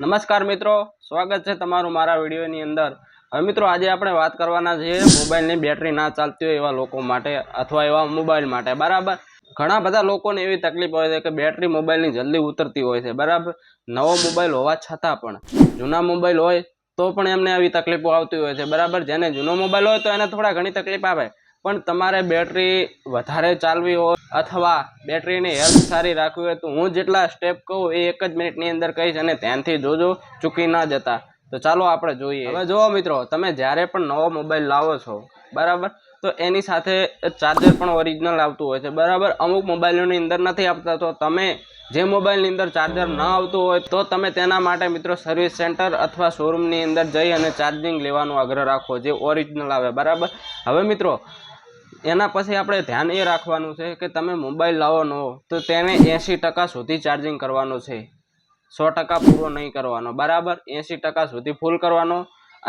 નમસ્કાર મિત્રો, સ્વાગત છે તમારું મારા વિડીયોની અંદર. હવે મિત્રો, આજે આપણે વાત કરવાના છીએ મોબાઈલની બેટરી ના ચાલતી હોય એવા લોકો માટે અથવા એવા મોબાઈલ માટે. બરાબર? ઘણા બધા લોકોને એવી તકલીફ હોય છે કે બેટરી મોબાઈલની જલ્દી ઉતરતી હોય છે. બરાબર? નવો મોબાઈલ હોવા છતાં પણ. જૂના મોબાઈલ હોય તો પણ એમને આવી તકલીફો આવતી હોય છે. બરાબર? જેને જૂનો મોબાઈલ હોય તો એને થોડા ઘણી તકલીફ આવે. પણ તમારે બેટરી વધારે ચાલવી હોય અથવા બેટરીની હેલ્થ સારી રાખવી હોય તો હું જેટલા સ્ટેપ કહું એ એક જ મિનિટની અંદર કહીશ અને ધ્યાનથી જોજો, ચૂકી ના જતા. તો ચાલો આપણે જોઈએ. હવે જુઓ મિત્રો, તમે જ્યારે પણ નવો મોબાઈલ લાવો છો, બરાબર? તો એની સાથે ચાર્જર પણ ઓરિજિનલ આવતું હોય છે, બરાબર? અમુક મોબાઈલોની અંદર નથી આપતા તો તમે જે મોબાઈલની અંદર ચાર્જર ન આવતું હોય તો તમે તેના માટે મિત્રો સર્વિસ સેન્ટર અથવા શોરૂમની અંદર જઈ અને ચાર્જિંગ લેવાનો આગ્રહ રાખો, જે ઓરિજિનલ આવે, બરાબર? હવે મિત્રો એના પછી આપણે ધ્યાન એ રાખવાનું છે કે તમે મોબાઈલ લાવો નવો તો તેને એંશી ટકા સુધી ચાર્જિંગ કરવાનું છે. સો ટકા પૂરો નહીં કરવાનો. બરાબર? એંશી ટકા સુધી ફૂલ કરવાનો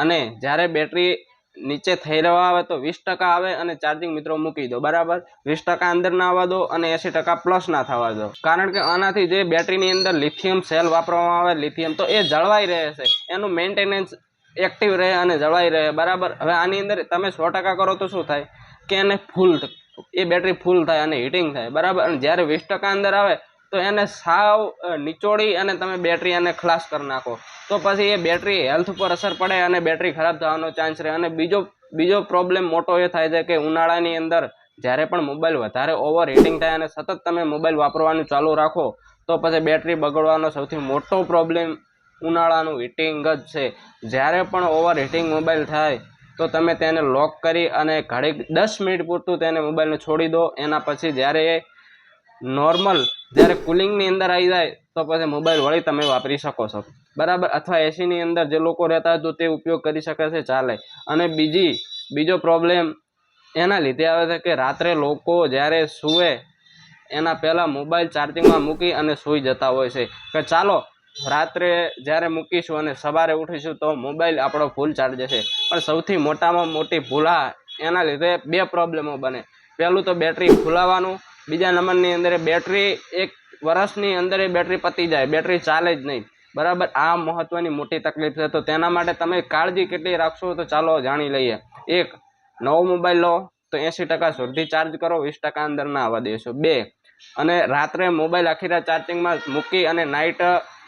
અને જ્યારે બેટરી નીચે થઈ રહેવા આવે તો વીસ ટકા આવે અને ચાર્જિંગ મિત્રો મૂકી દો. બરાબર? વીસ ટકા અંદર ના આવવા દો અને એંશી ટકા પ્લસ ના થવા દો. કારણ કે આનાથી જે બેટરીની અંદર લિથિયમ સેલ વાપરવામાં આવે લિથિયમ તો એ જળવાઈ રહે છે. એનું મેન્ટેનન્સ એક્ટિવ રહે અને જળવાઈ રહે. બરાબર? હવે આની અંદર તમે સો ટકા કરો તો શું થાય? કે એને ફૂલ એ બેટરી ફૂલ થાય અને હીટિંગ થાય, બરાબર? અને જ્યારે વીસ ટકા અંદર આવે, તો એને સાવ નીચોડી અને તમે બેટરી એને ખલાસ કરી નાખો. તો પછી એ બેટરી હેલ્થ ઉપર અસર પડે અને બેટરી ખરાબ થવાનો ચાન્સ રહે. અને બીજો બીજો પ્રોબ્લેમ મોટો એ થાય છે કે ઉનાળાની અંદર જ્યારે પણ મોબાઈલ વધારે ઓવર હીટિંગ થાય અને સતત તમે મોબાઈલ વાપરવાનું ચાલુ રાખો, તો પછી બેટરી બગડવાનો સૌથી મોટો પ્રોબ્લેમ ઉનાળાનું હીટિંગ જ છે. જ્યારે પણ ઓવર હીટિંગ મોબાઈલ થાય તો તમે તેને લોક કરી અને ઘડીક દસ મિનિટ પૂરતું તેને મોબાઈલને છોડી દો. એના પછી જ્યારે એ નોર્મલ જ્યારે કુલિંગની અંદર આવી જાય, તો પછી મોબાઈલ વળી તમે વાપરી શકો છો. બરાબર? અથવા એસીની અંદર જે લોકો રહેતા તો તે ઉપયોગ કરી શકે છે, ચાલે. અને બીજી, બીજો પ્રોબ્લેમ એના લીધે આવે છે કે રાત્રે લોકો જ્યારે સૂવે, એના પહેલાં મોબાઈલ ચાર્જિંગમાં મૂકી અને સૂઈ જતા હોય છે. કે ચાલો રાત્રે જ્યારે મૂકીશું અને સવારે ઉઠીશું તો મોબાઈલ આપણો ફૂલ ચાર્જ છે. પણ સૌથી મોટામાં મોટી ભૂલ એના લીધે બે પ્રોબ્લેમો બને. પહેલું તો બેટરી ફૂલાવાનું બીજા નંબરની અંદર બેટરી એક વર્ષની અંદર એ બેટરી પતી જાય, બેટરી ચાલે જ નહીં. બરાબર, આ મહત્ત્વની મોટી તકલીફ છે. તો તેના માટે તમે કાળજી કેટલી રાખશો તો ચાલો જાણી લઈએ. એક, નવો મોબાઈલ લો, તો એંસી ટકા સુધી ચાર્જ કરો, વીસ ટકા અંદર ના આવવા દેશો. બે, અને રાત્રે મોબાઈલ આખી રાત ચાર્જિંગમાં મૂકી અને નાઇટ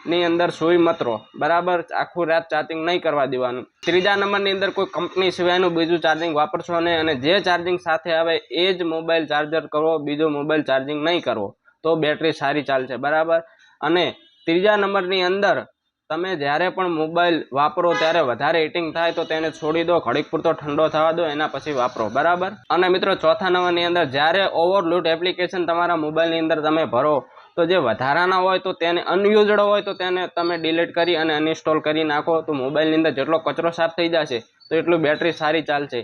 ની અંદર સુઈ મત રહો બરાબર? આખું રાત ચાર્જિંગ નહીં કરવા દેવાનું. ત્રીજા નંબરની અંદર કોઈ કંપની સિવાયનું બીજું ચાર્જિંગ વાપરશો નહીં અને જે ચાર્જિંગ સાથે આવે એ જ મોબાઈલ ચાર્જર કરો બીજો મોબાઈલ ચાર્જિંગ નહીં કરવો. તો બેટરી સારી ચાલશે. બરાબર? અને ત્રીજા નંબરની અંદર તમે જ્યારે પણ મોબાઈલ વાપરો, ત્યારે વધારે હીટિંગ થાય તો તેને છોડી દો. ઘડીક પૂરતો ઠંડો થવા દો, એના પછી વાપરો. બરાબર? અને મિત્રો, ચોથા નંબરની અંદર જ્યારે ઓવરલોડ એપ્લિકેશન તમારા મોબાઈલની અંદર તમે ભરો તો જે વધારાના હોય તો તેને અનયુઝડ હોય તો તેને તમે ડિલીટ કરી અને અનઇન્સ્ટોલ કરી નાખો. તો મોબાઈલની અંદર જેટલો કચરો સાફ થઈ જશે, તો એટલું બેટરી સારી ચાલશે.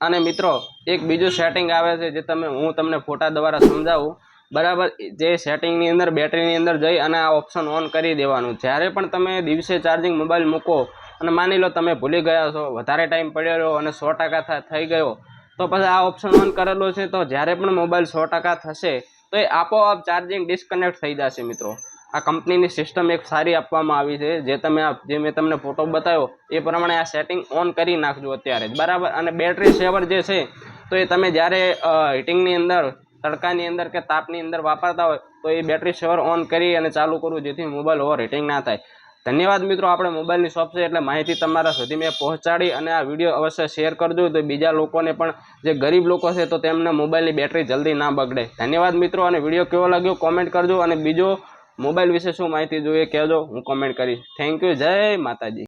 અને મિત્રો, એક બીજું સેટિંગ આવે છે જે તમે, હું તમને ફોટા દ્વારા સમજાવું. બરાબર, જે સેટિંગની અંદર બેટરીની અંદર જઈ અને આ ઓપ્શન ઓન કરી દેવાનું. જ્યારે પણ તમે દિવસે ચાર્જિંગ મોબાઈલ મૂકો, અને માની લો તમે ભૂલી ગયા છો, વધારે ટાઈમ પડ્યો અને સો ટકા થઈ ગયો, તો પછી આ ઓપ્શન ઓન કરેલો છે. તો જ્યારે પણ મોબાઈલ સો ટકા થશે તો એ આપોઆપ ચાર્જિંગ ડિસ્કનેક્ટ થઈ જશે મિત્રો. આ કંપનીની સિસ્ટમ એક સારી આપવામાં આવી છે. જે તમે જે મેં તમને ફોટો બતાવ્યો, એ પ્રમાણે આ સેટિંગ ઓન કરી નાખજો અત્યારે જ. બરાબર? અને બેટરી સેવર જે છે, તો એ તમે જ્યારે હીટિંગની અંદર, તડકાની અંદર કે તાપની અંદર વાપરતા હોય, તો એ બેટરી સેવર ઓન કરી અને ચાલુ કરવું જેથી મોબાઈલ ઓવર હીટિંગ ના થાય. ધન્યવાદ મિત્રો, આપણે મોબાઈલની શોપ છે એટલે માહિતી તમારા સુધી મેં પહોંચાડી અને આ વીડિયો અવશ્ય શેર કરજો. તો બીજા લોકોને પણ, જે ગરીબ લોકો છે, તો તેમને મોબાઈલની બેટરી જલ્દી ના બગડે. ધન્યવાદ મિત્રો, અને વીડિયો કેવો લાગ્યો કોમેન્ટ કરજો. અને બીજો મોબાઈલ વિશે શું માહિતી જોઈએ, કહેજો. હું કોમેન્ટ કરીશ. થેન્ક યુ જય માતાજી.